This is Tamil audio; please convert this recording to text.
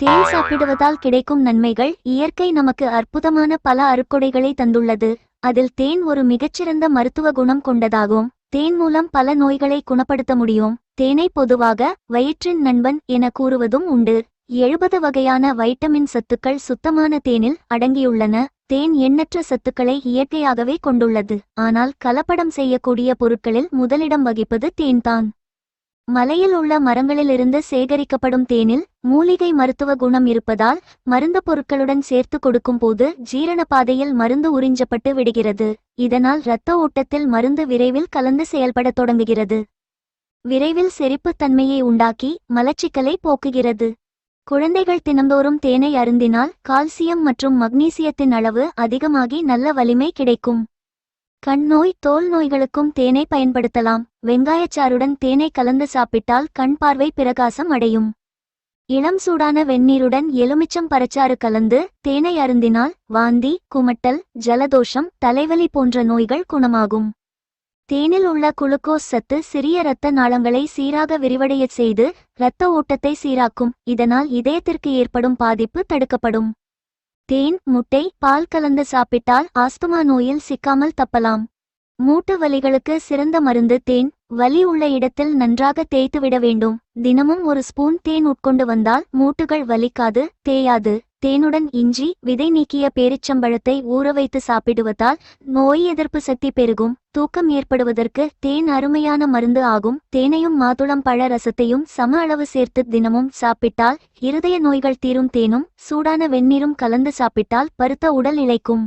தேன் சாப்பிடுவதால் கிடைக்கும் நன்மைகள் இயற்கை நமக்கு அற்புதமான பல அருட்கொடைகளை தந்துள்ளது. அதில் தேன் ஒரு மிகச்சிறந்த மருத்துவ குணம் கொண்டதாகும். தேன் மூலம் பல நோய்களை குணப்படுத்த முடியும். தேனை பொதுவாக வயிற்றின் நண்பன் என கூறுவதும் உண்டு. எழுபது வகையான வைட்டமின் சத்துக்கள் சுத்தமான தேனில் அடங்கியுள்ளன. தேன் எண்ணற்ற சத்துக்களை இயற்கையாகவே கொண்டுள்ளது. ஆனால் கலப்படம் செய்யக்கூடிய பொருட்களில் முதலிடம் வகிப்பது தேன்தான். மலையில் உள்ள மரங்களிலிருந்து சேகரிக்கப்படும் தேனில் மூலிகை மருத்துவ குணம் இருப்பதால் மருந்து பொருட்களுடன் சேர்த்து கொடுக்கும் போது ஜீரண பாதையில் மருந்து உறிஞ்சப்பட்டு விடுகிறது. இதனால் இரத்த ஓட்டத்தில் மருந்து விரைவில் கலந்து செயல்படத் தொடங்குகிறது. விரைவில் செரிப்புத் தன்மையை உண்டாக்கி மலச்சிக்கலை போக்குகிறது. குழந்தைகள் தினந்தோறும் தேனை அருந்தினால் கால்சியம் மற்றும் மக்னீசியத்தின் அளவு அதிகமாகி நல்ல வலிமை கிடைக்கும். கண் நோய் தோல் நோய்களுக்கும் தேனை பயன்படுத்தலாம். வெங்காயச்சாறுடன் தேனை கலந்து சாப்பிட்டால் கண் பார்வை பிரகாசம் அடையும். இளம் சூடான வெந்நீருடன் எலுமிச்சம் பரச்சாறு கலந்து தேனை அருந்தினால் வாந்தி குமட்டல் ஜலதோஷம் தலைவலி போன்ற நோய்கள் குணமாகும். தேனில் உள்ள குளுக்கோஸ் சத்து சிறிய இரத்த நாளங்களை சீராக விரிவடையச் செய்து இரத்த ஓட்டத்தை சீராக்கும். இதனால் இதயத்திற்கு ஏற்படும் பாதிப்பு தடுக்கப்படும். தேன் முட்டை பால் கலந்து சாப்பிட்டால் ஆஸ்துமா நோயில் சிக்காமல் தப்பலாம். மூட்டு வலிகளுக்கு சிறந்த மருந்து தேன். வலி உள்ள இடத்தில் நன்றாக தேய்த்துவிட வேண்டும். தினமும் ஒரு ஸ்பூன் தேன் உட்கொண்டு வந்தால் மூட்டுகள் வலிக்காது தேயாது. தேனுடன் இஞ்சி விதை நீக்கிய பேரிச்சம்பழத்தை ஊற வைத்து சாப்பிடுவதால் நோய் எதிர்ப்பு சக்தி பெருகும். தூக்கம் ஏற்படுவதற்கு தேன் அருமையான மருந்து ஆகும். தேனையும் மாதுளம் பழ ரசத்தையும் சம அளவு சேர்த்து தினமும் சாப்பிட்டால் இருதய நோய்கள் தீரும். தேனும் சூடான வெந்நீரும் கலந்து சாப்பிட்டால் பருத்த உடல் இழைக்கும்